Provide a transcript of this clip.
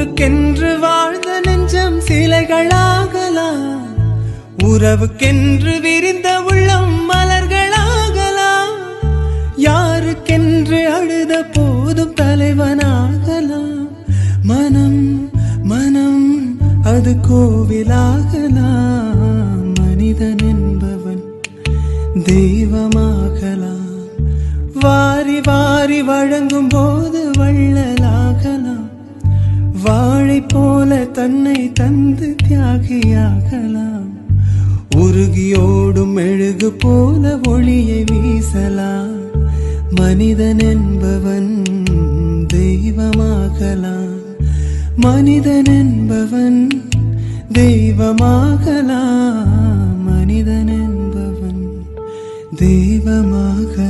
ஊருக்கென்று வாழ்ந்த நெஞ்சம் சிலைகளாகலாம். உறவுக்கென்று விரிந்த உள்ளம் மலர்களாகலாம். யாருக்கென்று அழுத போதும் தலைவனாகலாம். மனம் மனம் அது கோவிலாகலாம். மனிதன் என்பவன் தெய்வமாகலாம். வாரி வாரி வழங்கும் போது வள்ளலாகலாம் தந்து தியாகியாகலாம். உருகியோடும் மெழுகு போல ஒளியை வீசலாம். மனிதன் என்பவன் தெய்வமாகலாம். மனிதன் என்பவன் தெய்வமாகலாம். மனிதன் என்பவன் தெய்வமாக